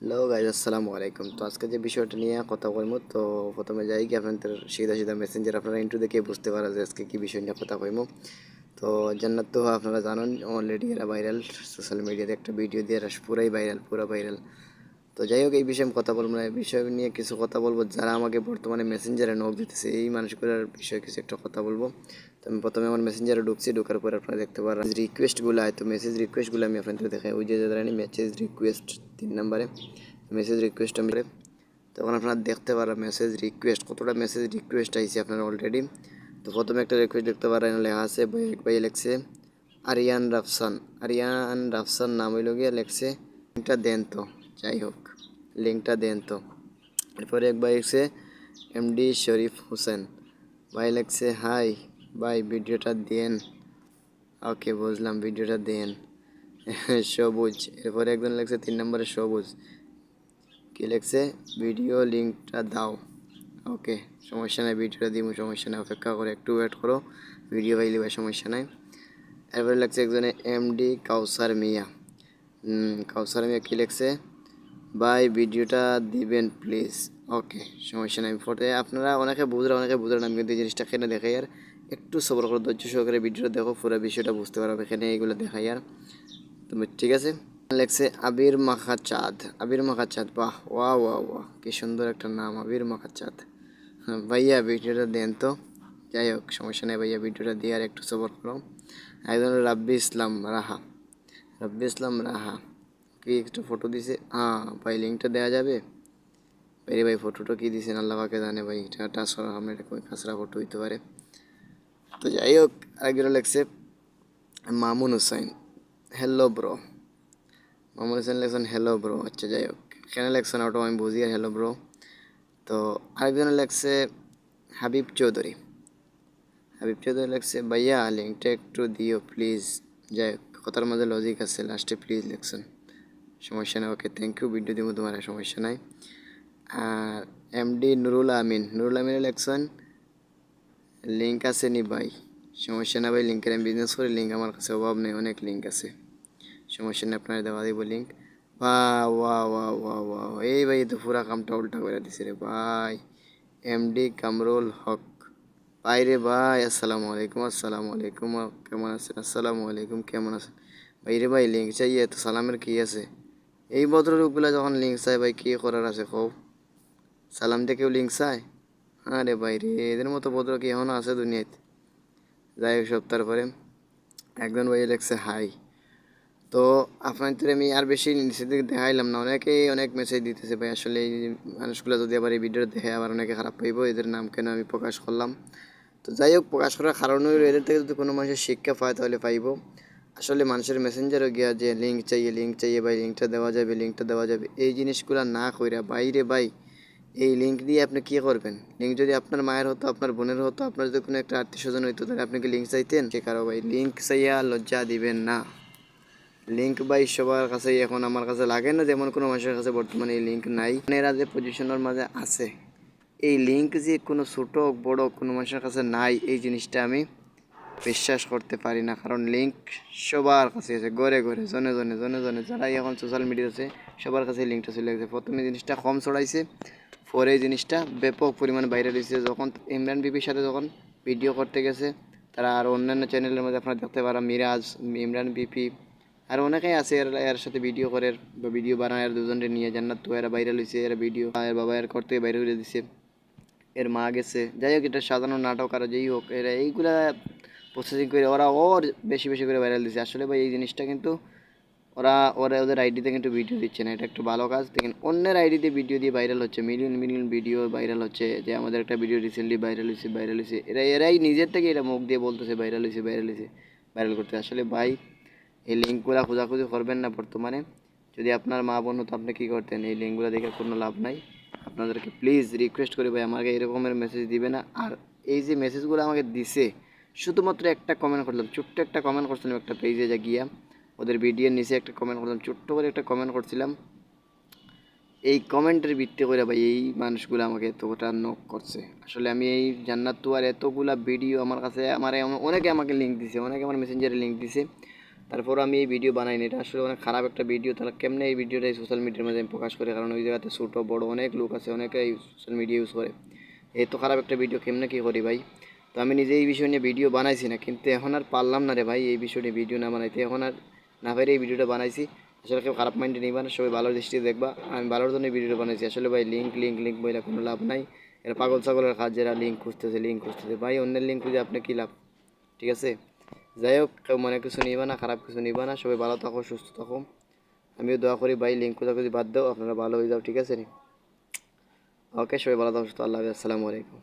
Hello guys আসসালামু আলাইকুম তো আজকে যে বিষয়টা নিয়ে কথা বলব, তো প্রথমে যাই কি আপনাদের সিধা সিধা মেসেঞ্জার আপনারা ইন্টু দেখে বুঝতে পারা যে আজকে কী বিষয় নিয়ে কথা কইমো তো জান্নাত তো আপনারা জানেন অলরেডি এরা ভাইরাল সোশ্যাল মিডিয়াতে একটা ভিডিও দিয়ে এরা পুরাই ভাইরাল পুরো ভাইরাল তো যাই হোক, এই বিষয়ে আমি কথা বলব না, এই বিষয় নিয়ে কিছু কথা বলব। যারা আমাকে বর্তমানে মেসেঞ্জারে নখ দিতেছে, এই মানুষগুলোর বিষয়ে কিছু একটা কথা বলব। আমি প্রথমে আমার মেসেঞ্জারে ঢুকছি, ঢোকার পর আপনারা দেখতে পারেন রিকোয়েস্টগুলো হয় তো মেসেজ রিকোয়েস্টগুলো আমি আপনাদের দেখাই। ওই যে যারা মেসেজ রিকোয়েস্ট তিন নম্বরে। মেসেজ রিকোয়েস্ট আমি তখন আপনারা দেখতে পারেন মেসেজ রিকোয়েস্ট কতটা মেসেজ রিকোয়েস্ট আইছে আপনারা অলরেডি তো প্রথমে একটা রিকোয়েস্ট দেখতে পারেন লেখা আছে, ভাই, এক ভাই লেখছে, আরিয়ান রাফসান। আরিয়ান রাফসান নাম হইল গিয়ে লেখছে, লিঙ্কটা দেন তো। যাই হোক, লিঙ্কটা দেন তো। এরপরে এক ভাই লিখছে, এমডি শরীফ হোসেন। ভাই লেখছে, হাই ভাই, ভিডিওটা দেন। ওকে, বুঝলাম, ভিডিওটা দেন। সবুজ। এরপরে একজন লেখছে তিন নম্বরে সবুজ। কি লেখছে? ভিডিও লিঙ্কটা দাও। ওকে, সমস্যা নাই, ভিডিওটা দিব সমস্যা নাই, অপেক্ষা করে একটু ওয়েট করো। ভিডিও পাইলে ভাই, সমস্যা নাই। এরপরে লেখছে একজনে, এমডি কাউসার মিয়া। কাউসার মিয়া কি লেখছে? ভাই, ভিডিওটা দিবেন, প্লিজ। ওকে, সমস্যা নাই, ফটো। আপনারা অনেকে বুঝলেন অনেকে বুঝলেন আমি কিন্তু জিনিসটা এখানে দেখাই আর একটু সবর করে ধৈর্য সহকারে ভিডিওটা দেখো পুরো বিষয়টা বুঝতে পারবে এখানে এইগুলো দেখাই আর তুমি ঠিক আছে? লেখছে আবির মাখা চাঁদ আবির মাখা চাঁদ বাহ ওয়া ওয়া ওয়া কি সুন্দর একটা নাম আবির মাখা চাঁদ হ্যাঁ, ভাইয়া ভিডিওটা দেন তো যাই হোক সমস্যা নেই ভাইয়া ভিডিওটা দিয়ে আর একটু সবর করো। একজন রাব্বি ইসলাম রাহা রাব্বি ইসলাম রাহা কি একটা ফটো দিছে? হ্যাঁ ভাই লিঙ্কটা দেওয়া যাবে? ভাই ভাই ফটোটা কি দিছেন? আল্লাহ পাকে জানে ভাই এটা ট্রান্সফার আমরা এটা কই কাঁচরা ফটো হইতে পারে। তো যাই হোক আরেকজন লেখছে, মামুন হুসাইন হ্যালো ব্রো মামুন হোসেন লেখছেন হ্যালো ব্রো আচ্ছা যাই হোক এখানে লেখছেন ওটাও আমি বুঝি আর হ্যালো ব্রো তো আরেকজন লেখছে, হাবিব চৌধুরী। হাবিব চৌধুরী লেখছে, ভাইয়া লিঙ্কটা একটু দিও প্লিজ যাই হোক কথার মধ্যে লজিক আছে লাস্টে প্লিজ লেখছেন। সমস্যা নেই ওকে থ্যাংক ইউ ভিডিও দিব তোমার, সমস্যা নাই। আর এমডি নুরুল আমিন, নুরুল আমিনের লেখছেন লিঙ্ক আছে নি ভাই? সমস্যা না ভাই লিঙ্কের আমি বিজনেস করি লিঙ্ক আমার কাছে অভাব নেই, অনেক লিঙ্ক আছে। সমস্যা নেই, আপনার দেওয়া দিব লিঙ্ক বা ওয়া ওয়া ওয়া ওয়া এই ভাই তো পুরা কামটা উল্টা করে দিছে রে ভাই। এমডি কামরুল হক। ভাই রে ভাই, আসসালামু আলাইকুম আসসালামু আলাইকুম, কেমন আছেন? আসসালামু আলাইকুম, কেমন আছেন? ভাই রে ভাই লিঙ্ক চাইয়ে তো সালামের কি আছে? এই ভদ্রলোকগুলা যখন লিঙ্ক চাই ভাই, কি করার আছে কও? সালাম কেউ লিঙ্ক চায়? আরে বাইরে এদের মতো ভদ্র কি এখনও আছে দুনিয়াতে। যাই হোক সপ্তাহ পরে একজন ভাই লেখছে, হাই। তো আপনাদের আমি আর বেশি নিচে দিকে দেখাইলাম না। অনেকেই অনেক মেসেজ দিতেছে, ভাই, আসলে এই মানুষগুলো যদি আবার এই ভিডিওটা দেখে আবার অনেকে খারাপ পাইব, এদের নাম কেন আমি প্রকাশ করলাম? তো যাই হোক, প্রকাশ করার কারণ হলো এদের থেকে যদি কোনো মানুষের শিক্ষা পায় তাহলে পাইব। আসলে মানুষের মেসেঞ্জারও গিয়া যে লিঙ্ক চাইয়ে লিঙ্ক চাইয়ে ভাই লিঙ্কটা দেওয়া যাবে লিঙ্কটা দেওয়া যাবে, এই জিনিসগুলো না কইরা বাইরে ভাই এই লিঙ্ক দিয়ে আপনি কী করবেন? লিঙ্ক যদি আপনার মায়ের হতো, আপনার বোনের হতো, আপনার যদি কোনো একটা আত্মীয় স্বজন হইতো, তাহলে আপনি কি লিঙ্ক চাইতেন? সে কারও ভাই লিঙ্ক চাইয়া লজ্জা দিবেন না। লিঙ্ক বাই সবার কাছে এখন আমার কাছে লাগে না, যেমন কোনো মানুষের কাছে বর্তমানে এই লিঙ্ক নাই। এরা যে পজিশনের মাঝে আছে, এই লিঙ্ক যে কোনো ছোট, বড় কোনো মানুষের কাছে নাই, এই জিনিসটা আমি বিশ্বাস করতে পারি না। কারণ লিঙ্ক সবার কাছে আছে, ঘরে ঘরে, জনে জনে জনে জনে, যারাই এখন সোশ্যাল মিডিয়াতে সবার কাছে লিঙ্কটা চলে গেছে। প্রথমে জিনিসটা কম ছড়াইছে পরে এই জিনিসটা ব্যাপক পরিমাণে বাইরে রয়েছে যখন ইমরান বিপির সাথে যখন ভিডিও করতে গেছে, তারা আর অন্যান্য চ্যানেলের মধ্যে আপনারা দেখতে পারেন মিরাজ, ইমরান বিপি, আর অনেকেই আছে এর এর সাথে ভিডিও করে, বা ভিডিও বানায় আর দুজনকে নিয়ে জান্নাত তো এরা বাইরে লইছে এরা ভিডিও এর বাবা এর করতে বাইরে করে দিছে, এর মা গেছে। যাই হোক, এটা সাধারণ নাটক আর যেই হোক, এরা এইগুলা প্রসেসিং করে, ওরা ওর বেশি বেশি করে ভাইরাল দিচ্ছে আসলে ভাই, এই জিনিসটা কিন্তু ওরা ওরা ওদের আইডিতে কিন্তু ভিডিও দিচ্ছে না, এটা একটু ভালো কাজ। দেখেন, অন্যের আইডিতে ভিডিও দিয়ে ভাইরাল হচ্ছে মিলিয়ন মিলিয়ন ভিডিও ভাইরাল হচ্ছে, যে আমাদের একটা ভিডিও রিসেন্টলি ভাইরাল হয়েছে ভাইরাল হয়েছে। এরা, এরাই নিজের থেকে এটা মুখ দিয়ে বলতেছে ভাইরাল হয়েছে ভাইরাল হয়েছে ভাইরাল করতে। আসলে ভাই, এই লিঙ্কগুলো খোঁজাখুঁজি করবেন না বর্তমানে। যদি আপনার মা বোন হতো, আপনি কী করতেন? এই লিঙ্কগুলো দেখে কোনো লাভ নাই। আপনাদেরকে প্লিজ রিকোয়েস্ট করি ভাই, আমাকে এরকমের মেসেজ দিবে না। আর এই যে মেসেজগুলো আমাকে দিছে, শুধুমাত্র একটা কমেন্ট করলাম, ছোট্ট একটা কমেন্ট করছিলাম একটা পেজে যা গিয়া ওদের ভিডিওর নিচে একটা কমেন্ট করলাম, ছোট্ট করে একটা কমেন্ট করছিলাম। এই কমেন্টের ভিত্তি করে ভাই, এই মানুষগুলো আমাকে এতটা নক করছে। আসলে আমি এই জান্নাত আর এতগুলা ভিডিও আমার কাছে, আমার অনেকে আমাকে লিঙ্ক দিছে, অনেকে আমার মেসেঞ্জারে লিঙ্ক দিছে। তারপর আমি এই ভিডিও বানাইনি, এটা আসলে অনেক খারাপ একটা ভিডিও তাহলে কেমনে এই ভিডিওটা এই সোশ্যাল মিডিয়ার মধ্যে আমি প্রকাশ করি? কারণ ওই জায়গাতে ছোটো, বড় অনেক লোক আছে, অনেকে এই সোশ্যাল মিডিয়া ইউজ করে। এই তো খারাপ একটা ভিডিও কেমনে কী করি ভাই? তো আমি নিজে এই বিষয় নিয়ে ভিডিও বানাইছি না, কিন্তু এখন আর পারলাম না রে ভাই, এই বিষয় নিয়ে ভিডিও না বানাইতে। এখন আর না পারে এই ভিডিওটা বানাইছি। আসলে কেউ খারাপ মাইন্ডে নিবা না, সবাই ভালো দৃষ্টিতে দেখবা। আমি ভালোর জন্য ভিডিওটা বানাইছি। আসলে ভাই লিঙ্ক লিঙ্ক লিঙ্ক বইলে কোনো লাভ নাই। এরা পাগল ছাগলের কাজ যারা লিঙ্ক খুঁজতেছে লিঙ্ক খুঁজতেছে। ভাই, অন্যের লিঙ্ক খুঁজে আপনি কী লাভ? ঠিক আছে? যাই হোক, কেউ মনে কিছু নিবা না, খারাপ কিছু নিবা না। সবাই ভালো থাকো, সুস্থ থাকো। আমিও দোয়া করি, ভাই লিঙ্ক খোঁজাখুঁজি বাদ দাও। আপনারা ভালো হয়ে যাও, ঠিক আছে ওকে, সবাই ভালো থাকো, সুস্থ আল্লাহ আসসালামু আলাইকুম।